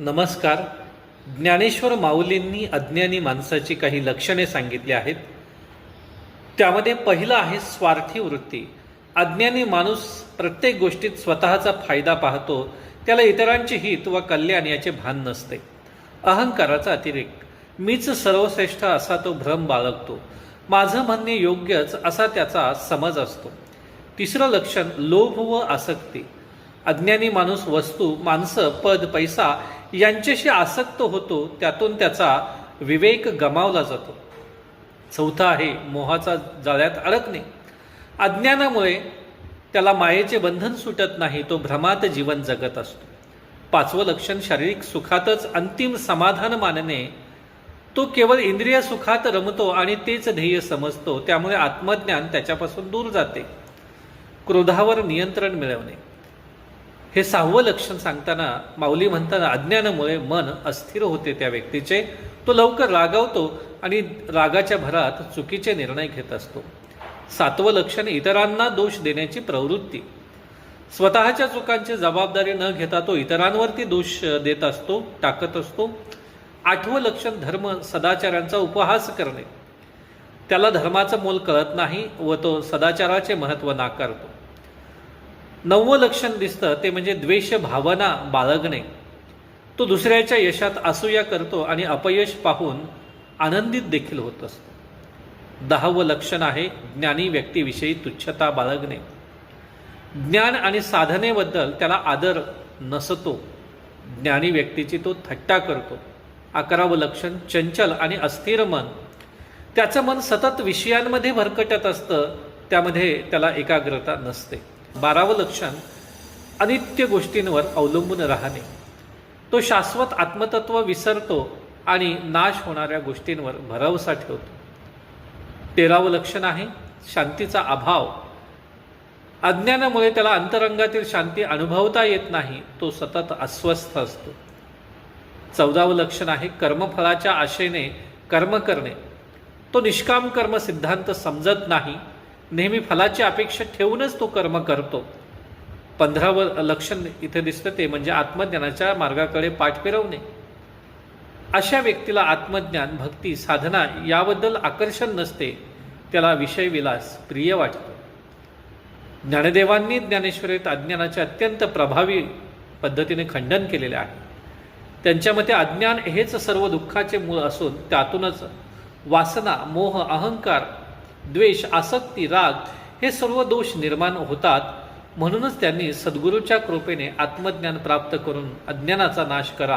नमस्कार. ज्ञानेश्वर माऊलींनी अज्ञानी माणसाची काही लक्षणे सांगितली आहेत. त्यामध्ये पहिलं आहे स्वार्थी वृत्ती. अज्ञानी माणूस प्रत्येक गोष्टीत स्वतःचा फायदा पाहतो त्याला इतरांचे हित व कल्याण याचे भान नसते. अहंकाराचा अतिरेक. मीच सर्वश्रेष्ठ असा तो भ्रम बाळगतो. माझं म्हणणे योग्यच असा त्याचा समज असतो. तिसरं लक्षण लोभ व आसक्ती. अज्ञानी माणूस वस्तू माणसं पद पैसा यांच्याशी आसक्त होतो त्यातून त्याचा विवेक गमावला जातो. चौथा आहे मोहाचा जाळ्यात अडकणे. अज्ञानामुळे त्याला मायेचे बंधन सुटत नाही तो भ्रमात जीवन जगत असतो. पाचवं लक्षण शारीरिक सुखातच अंतिम समाधान मानणे. तो केवळ इंद्रिय सुखात रमतो आणि तेच ध्येय समजतो त्यामुळे आत्मज्ञान त्याच्यापासून दूर जाते. क्रोधावर नियंत्रण मिळवणे. हे सहावं लक्षण सांगताना माऊली म्हणताना अज्ञानामुळे मन अस्थिर होते त्या व्यक्तीचे. तो लवकर रागावतो आणि रागाच्या भरात चुकीचे निर्णय घेत असतो. सातवं लक्षण इतरांना दोष देण्याची प्रवृत्ती. स्वतःच्या चुकांची जबाबदारी न घेता तो इतरांवरती दोष देत असतो टाकत असतो. आठवं लक्षण धर्म सदाचारांचा उपहास करणे. त्याला धर्माचं मोल कळत नाही व तो सदाचाराचे महत्त्व नाकारतो. नववं लक्षण दिसतं ते म्हणजे द्वेष भावना बाळगणे. तो दुसऱ्याच्या यशात असूया करतो आणि अपयश पाहून आनंदित देखील होत असतो. दहावं लक्षण आहे ज्ञानी व्यक्तीविषयी तुच्छता बाळगणे. ज्ञान आणि साधनेबद्दल त्याला आदर नसतो. ज्ञानी व्यक्तीची तो थट्टा करतो. अकरावं लक्षण चंचल आणि अस्थिर मन. त्याचं मन सतत विषयांमध्ये भरकटत असतं त्यामध्ये त्याला एकाग्रता नसते. बारावं लक्षण अनित्य गोष्टींवर अवलंबून राहणे. तो शाश्वत आत्मतत्व विसरतो आणि नाश होणाऱ्या गोष्टींवर भरवसा ठेवतो. तेरावं लक्षण आहे शांतीचा अभाव. अज्ञानामुळे त्याला अंतरंगातील शांती अनुभवता येत नाही तो सतत अस्वस्थ असतो. चौदावं लक्षण आहे कर्मफळाच्या आशेने कर्म करणे. तो निष्काम कर्म सिद्धांत समजत नाही नेहमी फलाची अपेक्षा ठेवूनच तो कर्म करतो. पंधरावर लक्षण इथे दिसतं ते म्हणजे आत्मज्ञानाच्या मार्गाकडे पाठ फिरवणे. अशा व्यक्तीला आत्मज्ञान भक्ती साधना याबद्दल आकर्षण नसते त्याला विषय विलास प्रिय वाटतो. ज्ञानदेवांनी ज्ञानेश्वरीत अज्ञानाचे अत्यंत प्रभावी पद्धतीने खंडन केलेले आहे. त्यांच्या मते अज्ञान हेच सर्व दुःखाचे मूळ असून त्यातूनच वासना मोह अहंकार द्वेष आसक्ती राग हे सर्व दोष निर्माण होतात. म्हणूनच त्यांनी सद्गुरूच्या कृपेने आत्मज्ञान प्राप्त करून अज्ञानाचा नाश करा.